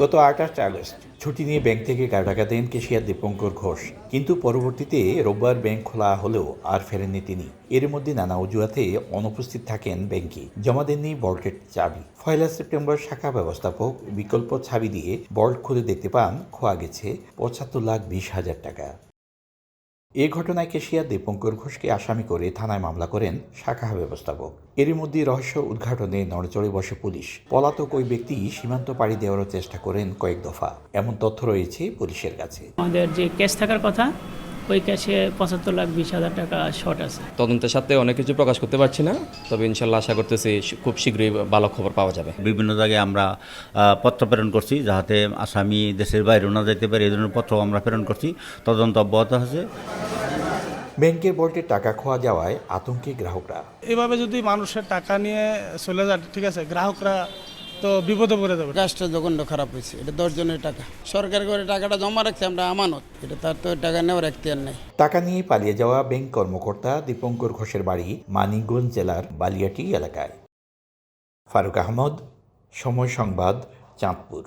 গত আঠাশ আগস্ট, ছুটি নিয়ে ব্যাংক থেকে টাকা দেন কেশিয়ার দীপঙ্কর ঘোষ। কিন্তু পরবর্তীতে রোববার ব্যাংক খোলা হলেও আর ফেরেননি তিনি। এর মধ্যে নানা অজুহাতে অনুপস্থিত থাকেন ব্যাংকে। জমা দেননি বল্টের চাবি। পয়লা সেপ্টেম্বর শাখা ব্যবস্থাপক বিকল্প চাবি দিয়ে বল্ট খুলে দেখতে পান, খোয়া গেছে পঁচাত্তর লাখ বিশ হাজার টাকা। এ ঘটনায় কেশিয়া দীপঙ্কর ঘোষকে আসামি করে থানায় মামলা করেন শাখা ব্যবস্থাপক। এরই মধ্যে রহস্য উদ্ঘাটনে নড়চড়ে বসে পুলিশ। পলাতক ওই ব্যক্তি সীমান্ত পাড়ি দেওয়ারও চেষ্টা করেন কয়েক দফা। এমন তথ্য রয়েছে পুলিশের কাছে। আমাদের যে কেস থাকার কথা ওই ক্যাশে পঁচাত্তর লাখ বিশ হাজার টাকা শর্ট আছে। তদন্তের সাথে অনেক কিছু প্রকাশ করতে পারছি না তবে ইনশাল্লাহ আশা করতেছি খুব শীঘ্রই ভালো খবর পাওয়া যাবে। বিভিন্ন জায়গায় আমরা পত্র প্রেরণ করছি যাতে আসামি দেশের বাইরে না যেতে পারে এই ধরনের পত্র আমরা প্রেরণ করছি। তদন্ত অব্যাহত আছে। ব্যাংকের বল্টে টাকা খোয়া যাওয়ায় আতঙ্কে গ্রাহকরা। এভাবে যদি মানুষের টাকা নিয়ে চলে যায় ঠিক আছে গ্রাহকরা তো বিপদে পড়ে যাবে। কাজটা যখন খারাপ হয়েছে। এটা দশ জনের টাকা। সরকার করে টাকাটা জমা রাখছে আমরা আমানত। এটা তার তো টাকা নেওয়ার আর নেই। টাকা নিয়ে পালিয়ে যাওয়া ব্যাংক কর্মকর্তা দীপঙ্কর ঘোষের বাড়ি মানিকগঞ্জ জেলার বালিয়াটি এলাকায়। ফারুক আহমদ সময় সংবাদ চাঁদপুর।